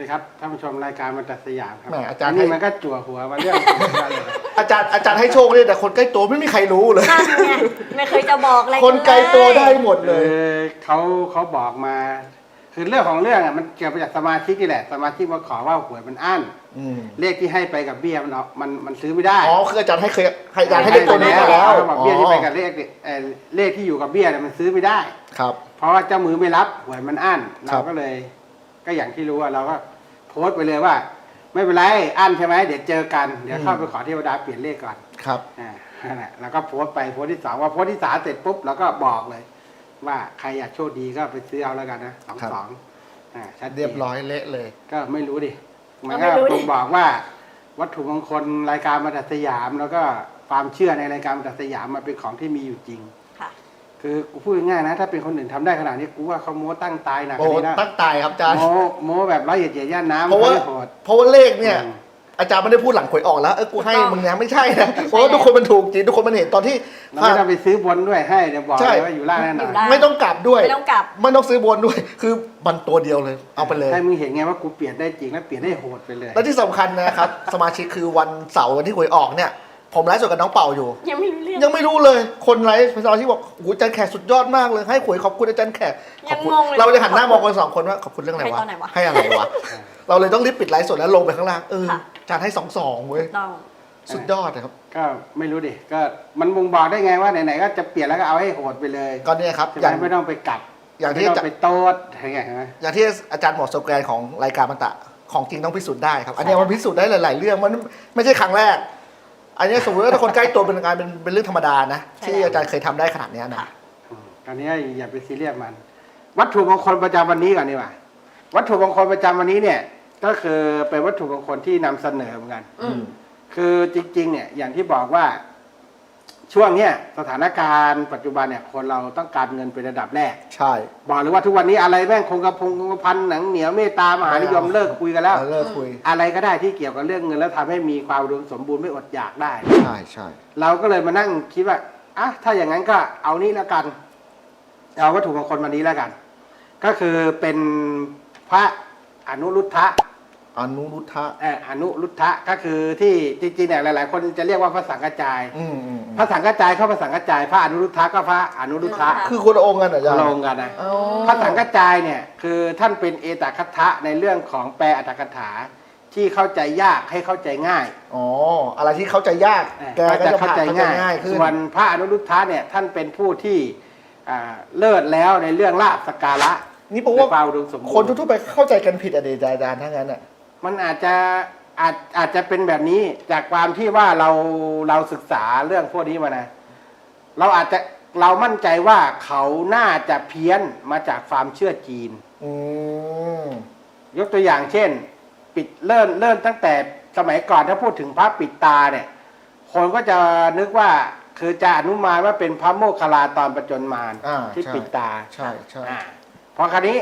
ดีครับท่านผู้ชมรายการมันตัดสยามครับแหมอาจารย์นนี้ให้ มันก็จั่วหัวมาเรื่อง อาจารย์อาจารย์ให้โชคเลยแต่คนใกล้ตัวไม่มีใครรู้เลย นั่นไงไม่เคยจะบอกอะไรคนไกลตัวได้หมดเอเลยอเขาเขาบอกมา คือเรื่องของเรื่องอะมันเกี่ยวกับจากสมาชิกนี่แหละ สมาชิกมาขอว่าหวยมันอั้นอืมเลขที่ให้ไปกับเบี้ยมันออกมันมันซื้อไม่ได้อ๋อคืออาจารย์ให้เคยให้อาจารย์ให้เลขตัวนี้มาแล้วเขาบอกเบี้ยที่ไปกับเลขเอ่อเลขที่อยู่กับเบี้ยเนี่ยมันซื้อไม่ได้ ครับ เพราะว่าเจ้ามือไม่รับหวยมันอั้นครัเราบก็เลย ก็อย่างที่รู้ว่าเราก็ โพสต์ไปเลยว่า ไม่เป็นไรอั้นใช่ไหมเดี๋ยวเจอกันเดี๋ยวเข้าไปขอเทวดาเปลี่ยนเลขก่อนครับ อ่านั่นแหละแล้วก็โพสต์ไปโพสต์ที่สองว่าโพสต์ที่สามเสร็จปุ๊บเราก็บอกเลย ว่าใครอยากโชคดีก็ไปซื้อเอาแล้วกันนะสองครับ สองอ่าชัดจน เรียบร้อยเละเลย ก็ไม่รู้ดิ มันก็บ่งบอกว่า วัตถุมงคลรายการมาตัดสยาม แล้วก็ความเชื่อในรายการมาตัดสยามมันเป็นของที่มีอยู่จริง ค่ะคือกูพูดง่ายๆนะ ถ้าเป็นคนอื่นทำได้ขนาดนี้กูว่าเขาโม้ตั้งตายหนักกโอ้ว่านี้นะตั้งตายครับอาจารย์ โม้โม้แบบร้อยเหยียดเหยียดย่านน้ำเพราะว่าไม่โหด เพราะว่าเลขเนี่ย อืม อาจารย์ไม่ได้พูดหลังหวยออกแล้วเออกูให้ถูกต้องมึงนะไม่ใช่นะเพราะว่าทุกคนมันถูกจริงทุกคนมันเห็นตอนที่ แล้วไม่ต้องไปซื้อบนด้วยให้เดี๋ยวบอกใช่ เลยว่าอยู่ล่างแน่นออยู่นล่าง ไม่ต้องกลับด้วย ไม่ต้องกลับ ไม่ต้องซื้อบนด้วย คือมันตัวเดียวเลย เอาไปเลย ให้มึงเห็นไงว่ากูเปลี่ยนได้จริงแล้วเปลี่ยนได้โหดไปเลย และที่สำคัญนะครับ สมาชิกคือวันเสาร์วันที่หวยออกเนี่ย ผมไลฟ์สดกับน้องเป่าอยู่ ยังไม่รู้เรื่อง ยังไม่รู้เลยคนไลฟ์สมาชิกบอกโอ้โหอาจารย์แขกสุดยอดมากเลย ให้หวยขอบคุณอาจารย์แขกขอบคุณยังงงเลยเราเลยหันหน้ามองกันสองคนว่าขอบคุณเรื่องอะไรให้วะตอนไหนวะให้อะไรวะ เราเลยต้องรีบปิดไลฟ์สดแล้วลงไปข้างล่างเออค่ะ อาจารย์ให้สองสองเว้ยต้อง สุดยอดนะครับก็ไม่รู้ดิก็มันบ่งบอกได้ไงว่าไหนๆก็จะเปลี่ยนแล้วก็เอาให้โหดไปเลยก็เนี่ยครับใช่อไหย่างมไม่ต้องไปกลับอย่างที่ไม่ต้ออาจารงย์ไปโต๊ดอะไรเงี้ยใช่ไหม อย่างที่อาจารย์บอกสโลแกนของรายการมันตะ ของจริงต้องพิสูจน์ได้ครับ อันเนี้ยมันพิสูจน์ได้หลาย ๆ เรื่องมันไม่ใช่ครั้งแรก อันเนี้ยสมมติว่าถ้าคนใกล้ตัวเป็นการเป็นเป็นเรื่องธรรมดานะใช่ ที่อาจารย์เคยทำได้ขนาดเนี้ยนะค่ะอืมตอนนี้อย่าไปซีเรียสมัน วัตถุมงคลประจำวันนี้ก่อนดีกว่าวัตถุมงคลประจำวันนี้เนี่ย ก็คือเป็นวัตถุมงคลที่นำเสนอเหมือนกัน อืม คือจริงๆเนี่ยอย่างที่บอกว่า ช่วงเนี้ยสถานการณ์ปัจจุบันเนี่ยคนเราต้องการเงินเป็นระดับแรก ใช่ บอกเลยว่าทุกวันนี้อะไรแม่งคงกระพงคงกระพันหนังเหนียวเมตตามหานิยมเลิกคุยกันแล้วเออเลิกคุย อะไรก็ได้ที่เกี่ยวกับเรื่องเงินแล้วทำให้มีความอุดมสมบูรณ์ไม่อดอยากได้ ใช่ใช่เราก็เลยมานั่งคิดว่าอะถ้าอย่างนั้นก็เอานี่แล้วกัน เอาวัตถุมงคลวันนี้แล้วกัน ก็คือเป็นพระอนุรุทธะ อนุรุทธะ เอ่ออนุรุทธะก็คือที่จริงๆเนี่ยหลาย ๆ คนจะเรียกว่าพระสังฆจายอืมอืมอืมพระสังฆจายเข้าพระสังฆจาย พระอนุรุทธะก็พระอนุรุทธะค่ะคือคนละองค์กันเหรออาจารย์ลงกันนะ อ๋อพระสังฆจายเนี่ยคือท่านเป็นเอตคัตถะในเรื่องของแปลอัตถกถาที่เข้าใจยากให้เข้าใจง่ายอ๋ออะไรที่เข้าใจยาก แกก็จะผ่านเข้าใจง่ายขึ้น ส่วนพระอนุรุทธะเนี่ยท่านเป็นผู้ที่อ่าเลิศแล้วในเรื่องลาบสกการะนี่ผมว่า ในความอุดมสมบูรณ์คนทั่วๆไปเข้าใจกันผิดอะเดอาจารย์ทั้งนั้นอะ มันอาจจะอาจอาจจะเป็นแบบนี้จากความที่ว่าเราเราศึกษาเรื่องพวกนี้มานะ เราอาจจะเรามั่นใจว่าเขาน่าจะเพี้ยนมาจากความเชื่อจีน อืมยกตัวอย่างเช่น ปิดเริ่มเริ่มตั้งแต่สมัยก่อนถ้าพูดถึงพระปิดตาเนี่ย คนก็จะนึกว่าคือจะอนุมานว่าเป็นพระโมคคัลลาตอนประจนมารอ่าที่ใช่ปิดตาใช่ใช่ อ่าพอคราวนี้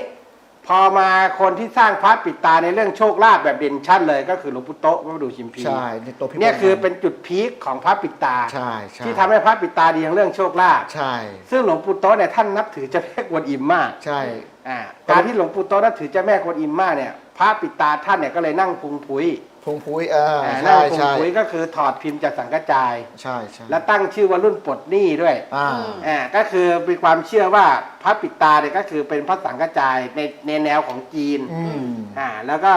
พอมาคนที่สร้างพระปิดตาในเรื่องโชคลาภแบบเด่นชัดเลยก็คือหลวงปู่โตะวัดประดูชิมพีใช่ในตัวพี่เนี่ยบลคือเป็นจุดพีคของพระปิดตา ใช่ใช่ที่ทำให้พระปิดตาดีอย่างเรื่องโชคลาภใช่ซึ่งหลวงปู่โตะเนี่ยท่านนับถือเจ้าแม่กวนอิมมากใช่อ่าการที่หลวงปู่โตะนับถือเจ้าแม่กวนอิมมากเนี่ยพระปิดตาท่านเนี่ยก็เลยนั่งพุงพุย พงพุ้ยเอออ่าใช่นั่งพุงใช่พุยก็คือถอดพิมพ์จากสังกจาย ใช่ใช่และตั้งชื่อว่ารุ่นปลดหนี้ด้วยอ่า อ่าก็คือมีความเชื่อว่าพระปิดตาเนี่ยก็คือเป็นพระสังฆจายในในแนวของจีนอืมอ่าแล้วก็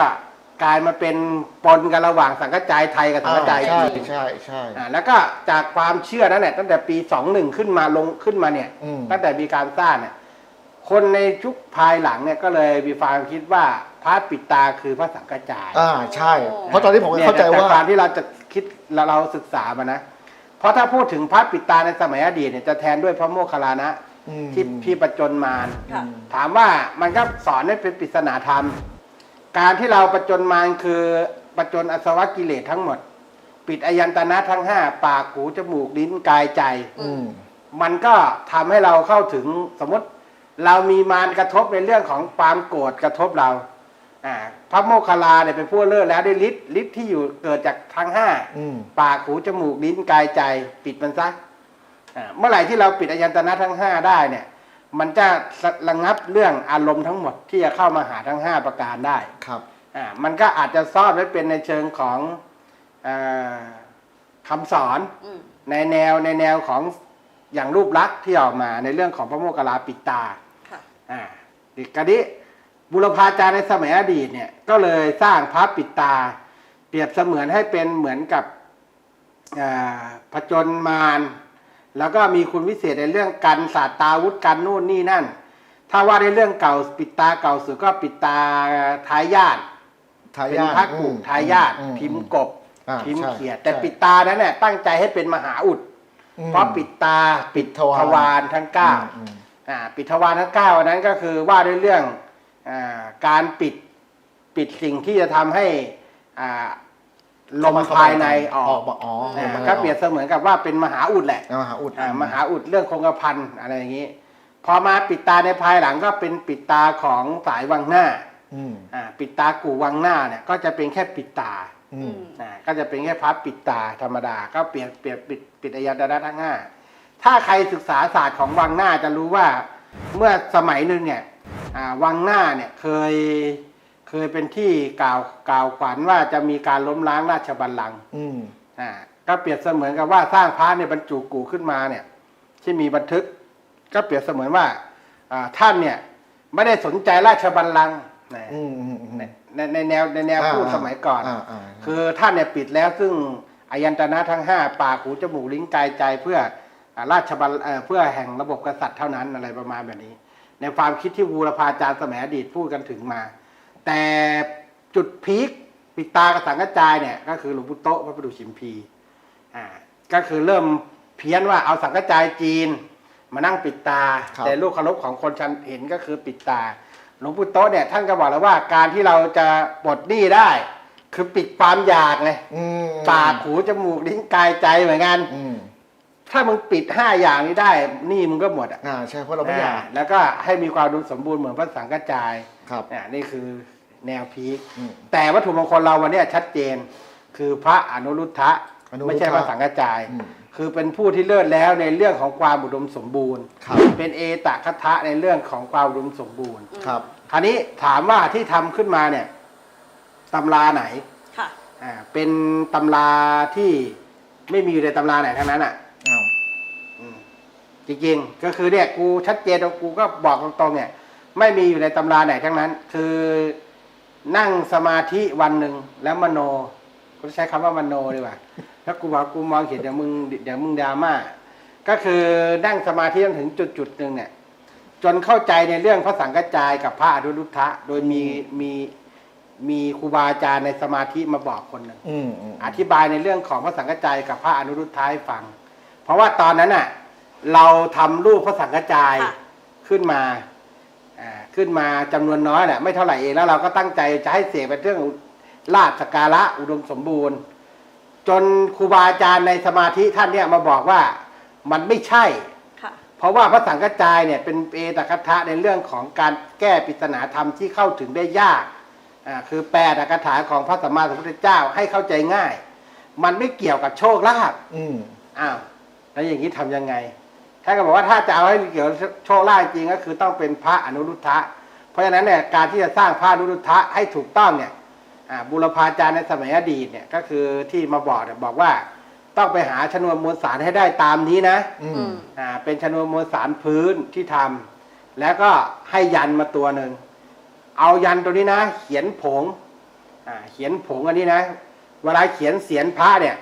กลายมาเป็นปนกันระหว่างสังฆจายไทยกับสังฆจายใช่จีน ใช่ใช่ อ่าแล้วก็จากความเชื่อนั้นแหละตั้งแต่ปี 21 ขึ้นมาลงขึ้นมาเนี่ย อืม ตั้งแต่มีการสร้างเนี่ยคนในชุกภายหลังเนี่ยก็เลยมีความคิดว่า พระปิดตาคือพระสังฆจายอ่าใช่ เพราะตอนนี้ผมก็เข้าใจนี่ยว่ากความที่เราจะคิดเราเราศึกษามานะ เพราะถ้าพูดถึงพระปิดตาในสมัยอดีตเนี่ยจะแทนด้วยพระโมคคัลลานะอืมที่พี่ประจนมารค่ะถามว่ามันก็สอนให้เป็นปริศนาธรรม การที่เราประจนมารคือประจนอสวกิเลสทั้งหมด ปิดอายันตนะทั้งห้าปากหูจมูกลิ้นกายใจอืมมันก็ทำให้เราเข้าถึงสมมติ เรามีมารกระทบในเรื่องของความโกรธกระทบเราอ่า พระโมคคัลลาเนี่ยเป็นผู้เลิศแล้วด้วยฤทธิ์ฤทธิ์ที่อยู่เกิดจากทั้งห้าอืมปากหูจมูกลิ้นกายใจปิดมันซะอ่าเมื่อไหร่ที่เราปิดอายันตนะทั้งห้าได้เนี่ย มันจะระงับเรื่องอารมณ์ทั้งหมดที่จะเข้ามาหาทั้งห้าประการได้ครับอ่ามันก็อาจจะซ่อนไว้เป็นในเชิงของเออคำสอนอืมในแนวในแนวของอย่างรูปลักษณ์ที่ออกมาในเรื่องของพระโมคคัลลาปิดตาค่ะอ่าดิกรณี บุรพาจารย์ในสมัยอดีตเนี่ย ก็เลยสร้างพระปิดตา เปรียบเสมือนให้เป็นเหมือนกับอ่าผจญมารแล้วก็มีคุณวิเศษในเรื่องการศาสตราวุธกันนู่นนี่นั่น ถ้าว่าในเรื่องเก่าปิดตาเก่าสุดก็ปิดตาทายาททาเป็นยาทพระกุอืมทายาทอืพิมพ์กบอ่าพิมพ์ใช่เขียด แต่ใช่ปิดตานั้นเนี่ยตั้งใจให้เป็นมหาอุดอืมเพราะปิดตาปิดทวารทวารทั้งเก้าอืมอ่าปิดทวารทั้งเก้าอันนั้นก็คือว่าด้วยเรื่องอา การปิดปิดสิ่งที่จะทำให้อ่าลมภายในออกมาอ๋ออ่าลมภายในก็เปรียบเสมือนกับว่าเป็นมหาอุดแหละอ่ามหาอุดอ่ามหาอุดเรื่องคงกระพันอะไรอย่างนี้ พอมาปิดตาในภายหลังก็เป็นปิดตาของสายวังหน้าอืมอ่าปิดตากู่วังหน้าเนี่ยก็จะเป็นแค่ปิดตาอือืมมอ่าก็จะเป็นแค่พับปิดตาธรรมดา ก็เปลี่ยนเปลี่ยนปิดปิดอายตนะทั้งห้าถ้าใครศึกษาศาสตร์ของวังหน้าจะรู้ว่าเมื่อสมัยหนึ่งเนี่ยอ่า วังหน้าเนี่ยเคยเคยเป็นที่กล่าวกล่าวขวัญว่าจะมีการล้มล้างราชบัลลังก์อืมอ่าก็เปรียบเสมือนกับว่าสร้างพระในยบรรจุกูขึ้นมาเนี่ยที่มีบันทึก ก็เปรียบเสมือนว่าอ่าท่านเนี่ยไม่ได้สนใจราชบัลลังก์นะอืมอืมอืมในในในแนวในแนวพูดสมัยก่อนอ่าอ่าคือท่านเนี่ยปิดแล้วซึ่งอายันตนะทั้งห้าปากหูจมูกลิ้นกายใจเพื่ออ่าราชบัลเอ่อเพื่อแห่งระบบกษัตริย์เท่านั้นอะไรประมาณแบบนี้ ในความคิดที่บูรพาจารย์สมัยอดีตพูดกันถึงมา แต่จุดพีคปิดตากระสังกระจายเนี่ยก็คือหลวงพุโตะพระประดูชิมพีอ่าก็คือเริ่มเพี้ยนว่าเอาสังกระจายจีน มานั่งปิดตาครับแต่ลูกเคารพของคนชันเห็นก็คือปิดตาหลวงปู่โตะเนี่ยท่านก็บอกแล้วว่าการที่เราจะปลดหนี้ได้ คือปิดความอยากไงอืมปากหูจมูกลิ้นกายใจเหมือนกันอืม ถ้ามึงปิดห้าอย่างนี้ได้หนี้มึงก็หมดอะอ่าใช่เพราะเราไม่อยาก อ่าแล้วก็ให้มีความอุดมสมบูรณ์เหมือนพระสังฆจายครับ อ่านี่คือแนวพีคอืมแต่วัตถุมงคลเราวันเนี้ยชัดเจน คือพระอนุรุทธะอนุรุทธะไม่ใช่พระสังฆจาย อืม คือเป็นผู้ที่เลิศแล้วในเรื่องของความอุดมสมบูรณ์ ครับเป็นเอตคทะในเรื่องของความอุดมสมบูรณ์ ครับ คราวนี้ถามว่าที่ทำขึ้นมาเนี่ยตำราไหน ค่ะ อ่าเป็นตำราที่ไม่มีอยู่ในตำราไหนทั้งนั้นอะ อ้าวอืมจริงๆก็คือเนี่ยกูชัดเจนแล้วกูก็บอกตรงๆเนี่ย ไม่มีอยู่ในตำราไหนทั้งนั้น คือนั่งสมาธิวันหนึ่งแล้วมโนกูใช้คำว่ามโนดีกว่าถ้ากูบอกกูมองเห็นเดี๋ยวมึงเดี๋ยวมึงดราม่าก็คือนั่งสมาธิจนถึงจุดจุดๆหนึ่งเนี่ย จนเข้าใจในเรื่องพระสังฆจายกับพระอนุรุทธะโดยมีมีมีครูบาอาจารย์ในสมาธิมาบอกคนหนึ่งอืมอืมอธิบายในเรื่องของพระสังฆจายกับพระอนุรุทธะให้ฟัง เพราะว่าตอนนั้นน่ะ เราทำรูปพระสังฆจายค่ะ ขึ้นมาอ่าขึ้นมาจำนวนน้อยแหละไม่เท่าไหร่เองแล้วเราก็ตั้งใจจะให้เสกเป็นเรื่องลาบสกการะอุดมสมบูรณ์ จนครูบาอาจารย์ในสมาธิท่านเนี่ยมาบอกว่ามันไม่ใช่ ค่ะ เพราะว่าพระสังฆจายเนี่ยเป็นเอตคัทธะในเรื่องของการแก้ปริศนาธรรมที่เข้าถึงได้ยากอ่าคือแปลอักถาของพระสัมมาสัมพุทธเจ้าให้เข้าใจง่าย มันไม่เกี่ยวกับโชคลาภอืม อ้าว แล้วอย่างนี้ทำยังไงท่านก็บอกว่าถ้าจะเอาให้เกี่ยวกับโชคลาภจริงก็คือต้องเป็นพระอนุรุทธะ เพราะฉะนั้นเนี่ยการที่จะสร้างพระอนุรุทธะให้ถูกต้องเนี่ยอ่าบุรพาจารย์ในสมัยอดีตเนี่ยก็คือที่มาบอกเนี่ยบอกว่าต้องไปหาชนวนมวลสารให้ได้ตามนี้นะอือืมมอ่าเป็นชนวนมวลสารพื้นที่ทำแล้วก็ให้ยันมาตัวหนึ่งเอายันตัวนี้นะ เขียนผงอ่าเขียนผงอันนี้นะ เวลาเขียนเสียนพระเนี่ย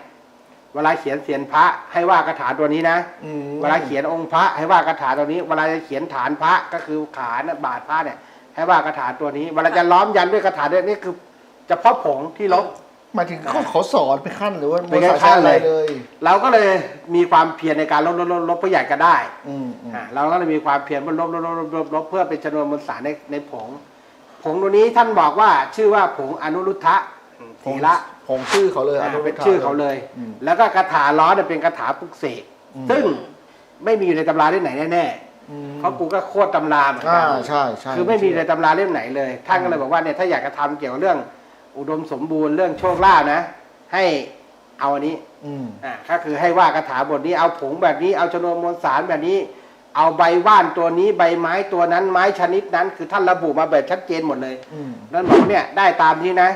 เวลาเขียนเสียนพระให้ว่ากระถาตัวนี้นะอืมเวลาเขียนองค์พระให้ว่ากระถาตัวนี้ เวลาจะเขียนฐานพระก็คือขานะบาทพระเนี่ย ให้ว่ากระถาตัวนี้ เวลาจะล้อมยันด้วยกระถาด้วยนี่คือเฉพาะผงที่ลบหมายถึงเขาเขาสอนเป็นขั้นหรือว่าเป็นภาษาขั้นอะไรเลยเลย เราก็เลยมีความเพียรในการลบลบลบลบเพื่ออยากจะได้ อืมอืมอ่าเราก็เลยมีความเพียรว่าลบลบลบลบลบลบเพื่อเป็นจำนวนมวลสารในในผง ผงตัวนี้ท่านบอกว่าชื่อว่าผงอนุรุทธะอืมผ ศีงละผงชื่อเขาเลยอ่านุรุทธะเป็นชื่อเขาเลยอืมแล้วก็คาถาล้อเนี่ยเป็นคาถาปลุกเสกอืม ซึ่งไม่มีอยู่ในตำราเล่มไหนแน่อืมๆเพราะกูก็โคตรตำราเหมือนกัอ่านใช่ใช่คือไม่มีในตำราเล่มไหนเลย ท่านก็เลยบอกว่าเนี่ยถ้าอยากจะทำเกี่ยวกับเรื่องอุดมสมบูรณ์เรื่องโชคลาภนะ ให้เอาอันนี้อืมอ่าก็คือให้ว่าคาถาบทนี้เอาผงแบบนี้เอาชนวนมวลสารแบบนี้ เอาใบว่านตัวนี้ใบไม้ตัวนั้นไม้ชนิดนั้น คือท่านระบุมาแบบชัดเจนหมดเลยอืมนั่นบอกเนี่ยได้ตามนี้นะ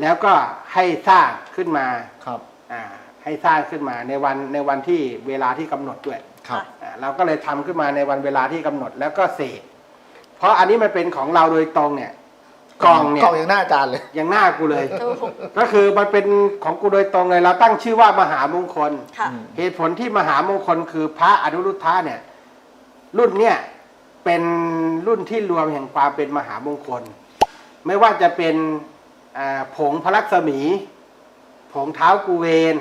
แล้วก็ให้สร้างขึ้นมาครับอ่าให้สร้างขึ้นมาในวันในวันที่เวลาที่กำหนดด้วยครับ อ่าเราก็เลยทำขึ้นมาในวันเวลาที่กำหนดแล้วก็เสกเพราะอันนี้มันเป็นของเราโดยตรงเนี่ยกล่องเนี่ยกล่องอย่างหน้าอาจารย์เลย ยังหน้ากูเลย ถูกก็คือมันเป็นของกูโดยตรงเลยเราตั้งชื่อว่ามหามงคล ค่ะ อืม เหตุผลที่มหามงคลคือพระอนุรุทธะเนี่ย รุ่นเนี่ยเป็นรุ่นที่รวมแห่งความเป็นมหามงคล ไม่ว่าจะเป็นอ่า ผงพระลักษมี ผงเท้ากูเวน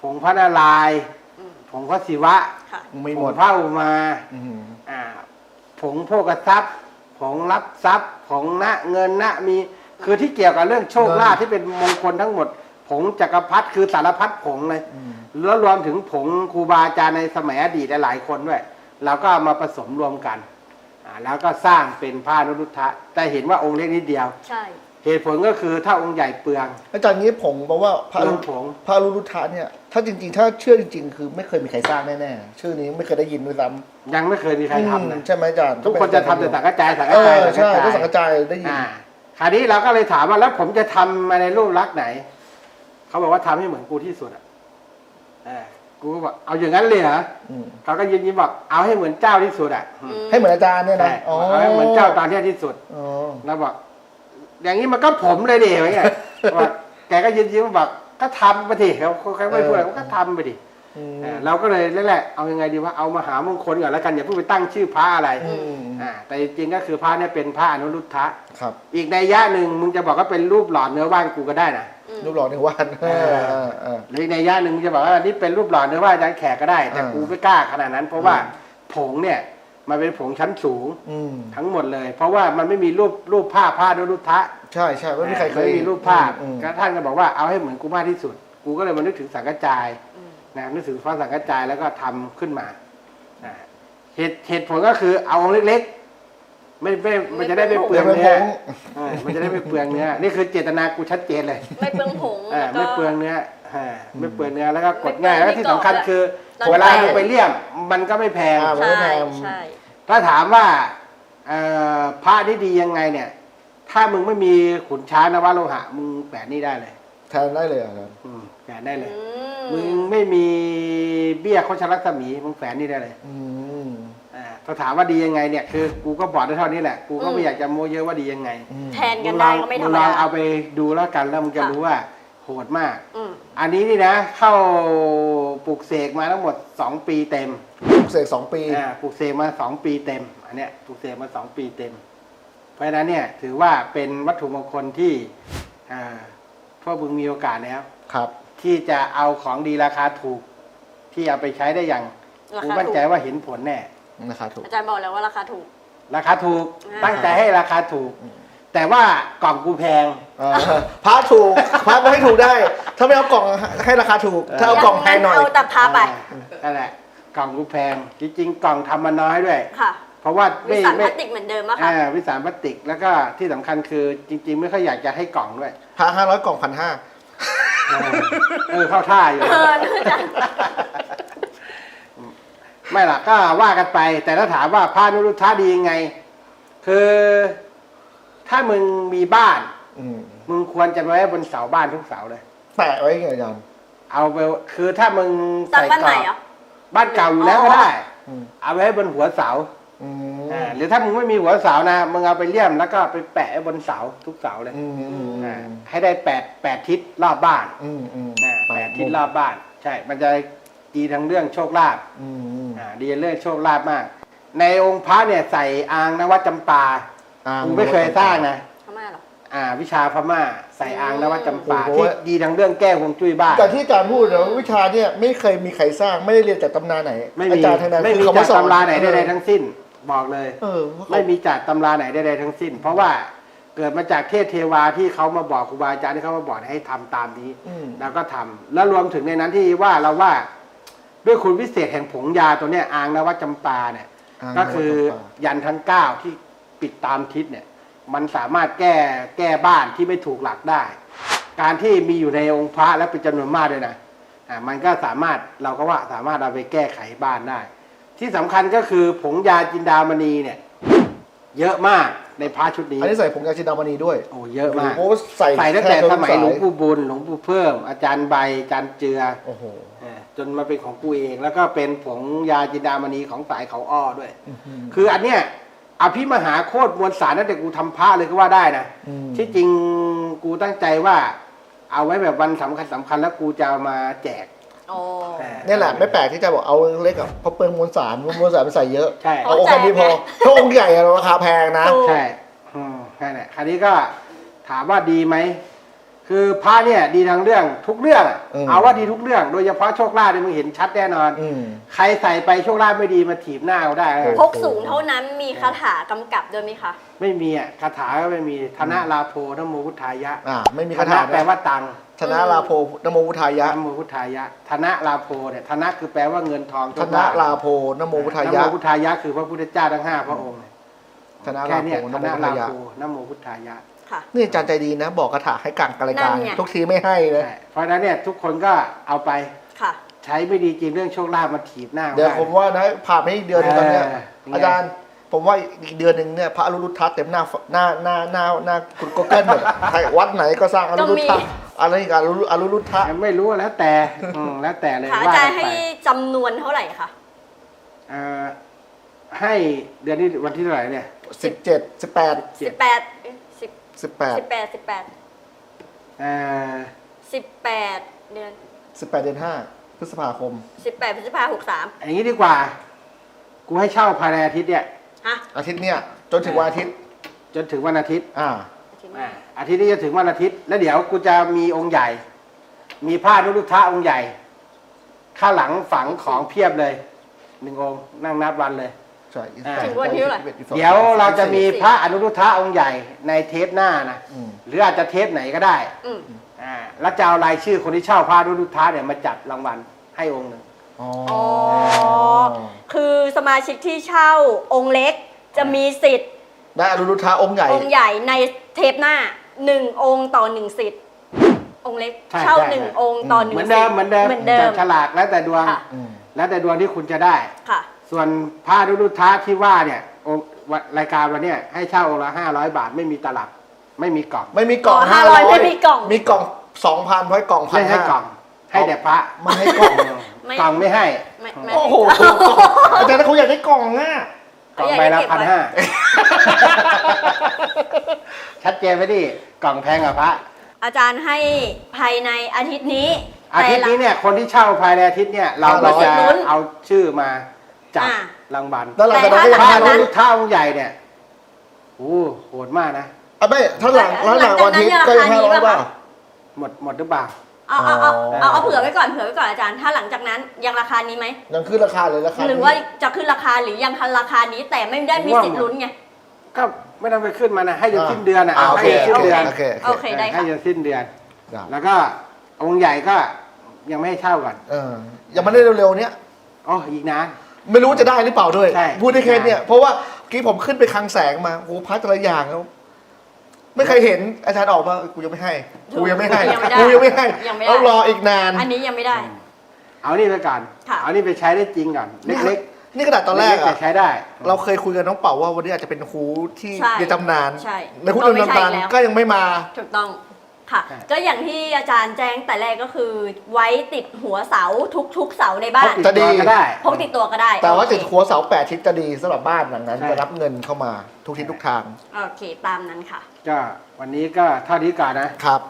ผงพระนารายณ์อืมผงพระศิวะค่ะมีผหมงด พระอุมาอืมอ่าผงโภกทรัพย์ผงรับทรัพย์ผงนะเงินนะมีคือที่เกี่ยวกับเรื่องโชคลาภที่เป็นมงคลทั้งหมด ผงจักรพรรดิคือสารพัดผงเลย อืมแล้วรวมถึงผงครูบาอาจารย์ในสมัยอดีตหลายๆคนด้วยเราก็เอามาผสมรวมกันอ่าแล้วก็สร้างเป็นผ้านุรุทธะแต่เห็นว่าองค์เล็กนิดเดียว ใช่ เหตุผลก็คือถ้าองค์ใหญ่เปลือง อาจารย์นี้ผมบอกว่าพระเรื่องผงพระอรุรุทธะเนี่ย ถ้าจริง ๆ ถ้าเชื่อจริง ๆ คือไม่เคยมีใครสร้างแน่ๆชื่อนี้ไม่เคยได้ยินด้วยซ้ำยังไม่เคยมีใครทำอืนะมใช่ไหมอาจารย์ทุกคนจะทำแต่สังกระจายสังกเอระจายอใช่ก็สัสังงกกระระจายจายได้ยินอ่าคราวนี้เราก็เลยถามว่าแล้วผมจะทำมาในรูปลักษณ์ไหน เขาบอกว่าทำให้เหมือนกูที่สุดอะเออกูก็บอกเอาอย่างนั้นเลยเหรออืมเขาก็ยิ้มยิ้มๆบอกเอาให้เหมือนเจ้าที่สุดอะอืมให้เหมือนอาจารย์เนี่ยใช่นะอ๋อเอาให้เหมือนเจ้าตอนเนี้ยที่สุดอ๋อแล้วบอก อย่างนี้มันก็ผมเลยดิอย่างเงี้ยบอกแกก็ยิ้มยิ้มๆบอกก็ทำไปดิเขาเขาไม่พูดอะไรก็ทำไปดิอืมเออเราก็เลยแรกๆเอายังไงดีว่าเอามหามงคลก่อนแล้วกันอย่าเพิ่งไปตั้งชื่อพระอะไรอืมอ่าแต่จริงๆก็คือพระเนี่ยเป็นพระอนุรุทธะครับ อีกในยยะหนึ่งมึงจะบอกว่าเป็นรูปหล่อเนื้อว่านกูก็ได้นะอืมรูปหล่อในวันเออเออเออหรืออีกในยยะหนึ่งมึงจะบอกว่านี่เป็นรูปหล่อเนื้อว่านอาจารย์แขกก็ได้ แต่อ่ากูกูไม่กล้าขนาดนั้น เพราะว่าอืมผงเนี่ย มันเป็นผงชั้นสูงอืมทั้งหมดเลย เพราะว่ามันไม่มีรูปรูปภาพพระอนุรุทธะใช่ใช่ไม่มีใครเคยไม่มีรูปภาพอืมก็ท่านก็บอกว่าเอาให้เหมือนกูมากที่สุด กูก็เลยมานึกถึงสังกัจจายอืม นะนึกถึงพระสังกัจจายแล้วก็ทำขึ้นมาอ่าเหตุเหตุผลก็คือเอาองค์เล็กๆไม่ไม่มันจะได้ไม่เปลืเดี๋อยงวเป็นเนื้ผองเออมันจะได้ไม่เปลืองเนื้อนี่คือเจตนากูชัดเจนเลย ไม่เปลืองผงเออแล้วก็ ไม่เปลืองเนื้อเออไม่เปลืองเนื้อแล้วก็กดไม่เปลืองง่ายแล้วก็ที่สำคัญไม่กรอบ คือ แล้วเวลาแล้วเราไปเลี่ยมมันก็ไม่แพง อ่า ใช่ไม่แพงใช่ ถ้าถามว่าเอ่อพระนี่ดียังไงเนี่ย ถ้ามึงไม่มีขุนช้างนวโลหะ มึงแปะนี่ได้เลย แทนได้เลยเหรอครับ อืมแฝนได้เลย อืมึงไม่มีเบี้ยโคชรัศมี มึงแฝนนี่ได้เลยอืมอ่าถ้าถามว่าดียังไงเนี่ยคือกูก็บอกได้เท่านี้แหละ กูก็ไม่อยากจะโม้เยอะว่าดียังไงอืมแทนกันได้ก็ไม่ธรรมงลอดางเอาไปดูแล้วกันแล้วมึงจะค่ะ รู้ว่า โหดมาก อืมอันนี้นี่นะ เข้าปลูกเสกมาทั้งหมดสองปีเต็มปลูกเสกสองปี อ่าปลูกเสกมาสองปีเต็ม อันเนี้ยปลูกเสกมาสองปีเต็ม เพราะฉะนั้นเนี่ยถือว่าเป็นวัตถุมงคลที่อ่าพวกมึงมีโอกาสแล้ว ครับ ที่จะเอาของดีราคาถูก ที่เอาไปใช้ได้อย่างรากูคามั่นถูกใจว่าเห็นผลแน่ นะครับถูก อาจารย์บอกแล้วว่าราคาถูก ราคาถูก อ่า ตั้งใจให้ราคาถูก แต่ว่ากล่องกูแพงเออพระถูกพระก็ให้ถูกได้ ถ้าไม่เอากล่องให้ราคาถูก ถ้าเอากล่องแพงหน่อยเอาแต่พาไปอ่านั่นแหละกล่องกูแพง จริงๆ กล่องทำมาน้อยด้วยค่ะเพราะว่าวิไม่สานพไม่ลาสติกเหมือนเดิมอะค่ะอ่าวิสานพลาสติกแล้วก็ที่สำคัญคือจริง ๆ ไม่ค่อยอยากจะให้กล่องด้วยพระห้าร้อยกล่องพันห้าเออเออเข้าท่าอยู่เออนะอาจารย์ไม่ล่ะก็ว่ากันไป แต่ถ้าถามว่าพระนุรุทธะดียังไง คือ ถ้ามึงมีบ้าน อืมมึงควรจะไว้บนเสาบ้านทุกเสาเลย แปะไว้ไงอาจารย์เอาไปคือถ้ามึงสั่งใส่บ้านกไหนรอบเหรอ บ้านเก่าอยู่แล้วก็ได้ อืมเอาไว้บนหัวเสาอืมอ่าหรือถ้ามึงไม่มีหัวเสานะมึงเอาไปเลี่ยมแล้วก็ไปแปะไว้บนเสาทุกเสาเลยอืมอืมอ่าให้ได้แปดแปดทิศรอบบ้านอืมอืมอ่าแปดทิศรอบบ้าน ใช่ มันจะดีทั้งเรื่องโชคลาภ อืมอืม อ่าดีเรื่องโชคลาภมาก ในองค์พระเนี่ยใส่อางนวัดจำปา อ่ากูไม่เคยสร้างนะทำไมเหรอ อ่า วิชาพม่าใส่อางนวัดจำปาโอ้โห ที่ดีทั้งเรื่องแก้ฮวงจุ้ยบ้านแต่ที่อาจารย์พูดนะวิชาเนี่ยไม่เคยมีใครสร้างไม่ได้เรียนจากตำนานไหนไม่อามีจารย์ทั้งนั้นไม่คืมีอเขาจากสอนตำราไหนใดๆทั้งสิ้น บอกเลย เออไม่มีจากตำราไหนใดๆทั้งสิ้น เพราะว่าเกิดมาจากเทพเทวาที่เขามาบอกครูบาอาจารย์ที่เขามาบอกให้ทำตามนี้อืม เราก็ทำแล้วรวมถึงในนั้นที่ว่าเราว่าด้วยคุณวิเศษแห่งผงยาตัวเนี้ยอางนวัดจำปาเนี่ย อ่าก็คือยันทั้งเก้าที่ ปิดตามทิศเนี่ยมันสามารถแก้แก้บ้านที่ไม่ถูกหลักได้ การที่มีอยู่ในองค์พระและเป็นจำนวนมากด้วยนะอ่ามันก็สามารถเราก็ว่าสามารถเอาไปแก้ไขบ้านได้ ที่สำคัญก็คือผงยาจินดามณีเนี่ยเยอะมากในพระชุดนี้อันนี้ใส่ผงยาชินดามณีด้วยโอ้เยอะมากโอ้ใส่ใส่ตั้งแต่ค่สมัยต้นหลวงปู่บุญหลวงปู่เพิ่ม อาจารย์ใบอาจารย์เจือโอ้โหเออจนมาเป็นของกูเอง แล้วก็เป็นผงยาจินดามณีของสายเขาอ้อด้วยอื้อหือคืออันเนี้ย อภิมหาโคตรมวลสารนั่นแต่กูทำพระเลยก็ว่าได้นะอืมที่จริงกูตั้งใจว่า เอาไว้แบบวันสำคัญสำคัญแล้วกูจะเอามาแจกโอ้แต่นี่แหละไม่แปลกที่จะบอกเอาเล็กอะเพราะเปลืองมวลสารมวลสารไปใส่เยอะใช่เอาองค์แค่นี้พอถ้าองค์ใหญ่อะราคาแพงนะถูกใช่อืมแค่นั้นคราวนี้ก็ถามว่าดีไหม คือพระเนี่ยดีทั้งเรื่องทุกเรื่องอะอืม เอาว่าดีทุกเรื่อง โดยเฉพาะโชคลาภเนี่ยมึงเห็นชัดแน่นอน อืม ใครใส่ไปโชคลาภไม่ดีมาถีบหน้าเอาได้โอ้พกสูงเท่านั้นมีคาถากำกับด้วยไหมคะ ไม่มีอะคาถาก็ไม่มีธนะลาโพนโมพุทธายะอ่าไม่มีธคานะถาแปลว่าตังค์ธนาลาโพนโมพุทธายะนโมพุทธายะธนะลาโพเนี่ยธนะคือแปลว่าเงินทองโชธคนาลาภลาโพนโมพุทธายะนโมพุทธายะคือพระพุทธเจ้าทั้งห้าพระองค์เนี่ยธนาแค่ลาโพเนี้ยนธโมนะพุทลาธายะ โพนโมพุทธายะ ค่ะ นี่อาจารย์ใจดีนะ บอกคาถาให้กลางรายการนั่นไง ทุกทีไม่ให้เลยใช่เพราะฉะนั้นเนี่ยทุกคนก็เอาไปค่ะ ใช้ไม่ดีจริงเรื่องโชคลาภมาถีบหน้าเดี๋ยวได้ผมว่านะผ่านไปอีกเดือนหนึงตอนเนี้ยเอออาจารย์ผมว่าอีกเดือนหนึ่งเนี่ยพระอรุรุทธัศน์เต็มหน้าหน้าหน้าหน้าหน้าคุณก็เกิลหมดใครวัดไหนก็สร้างอรุรุทธัศน์อะไรอีกอรุรุอรุรุทธะไม่รู้แล้วแต่อืมแล้วแต่เลยค่ะอาว่าจารกันย์ให้ไปจำนวนเท่าไหร่คะ เอ่อให้เดือนนี้วันที่เท่าไหร่เนี่ย สิบเจ็ดสิบแปดเจ็สิดบแปด สิบสิบแปดสิบแปดสิบแปดเอ่อสิบแปดเดือนสิบแปดเดือนห้าพฤษภาคม สิบแปดพฤษภาหกสามอย่างนี้ดีกว่า กูให้เช่าภายในอาทิตย์เนี่ย ฮะอาทิตย์เนี่ย จนถึงวันอาทิตย์ จนถึงวันอาทิตย์อ่าอ่าอาทิตย์นี้จะถึงวันอาทิตย์ แล้วเดี๋ยวกูจะมีองค์ใหญ่ มีผ้านุรุทธะองค์ใหญ่ ข้างหลังฝังของเพียบเลยหนึ่งองค์นั่งนับวันเลย ใช่อ่า ถึงวันที่เท่าไหร่เดี๋ยวเราจะมีพระอนุรุทธะองค์ใหญ่ในเทปหน้านะ อืมหรืออาจจะเทปไหนก็ได้อืม อ่าแล้วจะเอารายชื่อคนที่เช่าพระอนุรุทธะเนี่ยมาจัดรางวัลให้องค์หนึ่ง อ๋ออ๋อ คือสมาชิกที่เช่าองค์เล็กจะมีสิทธิ์ได้อรุรุทธะองค์ใหญ่ องค์ใหญ่ในเทปหน้าหนึ่งองค์ต่อหนึ่งสิทธิ์องค์เล็กใช่เช่าใช่หนึ่งใช่ องค์ต่อหนึ่งเหมือนสิเดิทมธิ์เหมือนเดิมเหมือนเดิจัม บฉลากแล้วแต่ดวง ค่ะ อืม แล้วแต่ดวงที่คุณจะได้ ค่ะ ส่วนพระอนุรุทธะที่ว่าเนี่ยองค์วันรายการวันเนี้ยให้เช่าองค์ละห้าร้อยบาทไม่มีตลับไม่มีกล่องไม่มีกล่องอ๋อห้า500ร้อยไม่มีกล่อง มีกล่องสองพันเพราะกล่องพันไม่ให้กล่อง ให้แต่พระไม่ให้กล่องไม่ กล่องไม่ให้ไม่ไม่ โอ้โหอาจารย์ถ้าเขาอยากได้กล่องอะ กล่องใบละพันห้าชัดเจนไหมดิกล่องแพงกว่าพระ อาจารย์ให้ภายในอาทิตย์นี้อาทิตย์นี้เนี่ยคนที่เช่าภายในอาทิตย์เนี่ยเราก็จะลุ้นเอาชื่อมา จับอ่ารางวัลแล้วหลังจากนั้นก็ยังพระห้าอร้อยนุรุทธะองค์ใหญ่เนี่ยโอ้โหดมากนะ อะไม่ถ้าหลังแล้วหลังวันอาทิตย์ก็ยังห้าร้อยบาท หมดหมดหรือเปล่า เอาเอาเอาอ๋อ เอาเอาเผื่อไว้ก่อนเผื่อไว้ก่อนอาจารย์ ถ้าหลังจากนั้นยังราคานี้ไหมยังขึ้นราคาเลยราคาหรือว่าจะขึ้นราคาหรือยังทันราคานี้แต่ไม่ได้มีสิทธิ์ลุ้นไง ก็ไม่ต้องไปขึ้นมานะให้จนสิ้นเดือนนะอ่าเอาโอเคให้จนสิ้นเดือนโอเคโอเค ได้ให้ค่ะ จนสิ้นเดือนได้แล้วก็องค์ใหญ่ก็ยังไม่ให้เช่าก่อนเออยังไม่ได้เร็วๆเนี้ยอ๋ออีกนาน ไม่รู้จะได้หรือเปล่าด้วย ใช่ พูดได้แค่เนี่ยเพราะว่าเมื่อกี้ผมขึ้นไปคลังแสงมาโอ้โหพัดแต่ละอย่างแล้วไม่เคยเห็นอาจารย์ออกมากูยังไม่ให้กูยังไม่ให้ยังไม่ได้กูยังไม่ให้ยังไม่ได้แล้วรออีกนาน อันนี้ยังไม่ได้ เอานี่ไปก่อนค่ะ เอานี่ไปใช้ได้จริงก่อนเล็กนี่ขนาดๆตอนแรกเๆอะแต่ใช้ได้ เราเคยคุยกับน้องเป่าว่าวันนี้อาจจะเป็นครูที่ใช่ในตำนานใช่ในครูก็ไม่ในใช่ตำนานแล้วก็ยังไม่มา ถูกต้อง ค่ะก็อย่างที่อาจารย์แจ้งแต่แรกก็คือ ไว้ติดหัวเสาทุก ๆ เสาในบ้านจะดี ก็ได้ พกติดตัวก็ได้แต่ว่าโอเคติดหัวเสาแปดทิศจะดีสำหรับบ้านหลังนั้นใช่ จะรับเงินเข้ามาทุกทิศทุกทางโอเคตามนั้นค่ะ ก็วันนี้ก็เท่านี้ก่อนนะครับ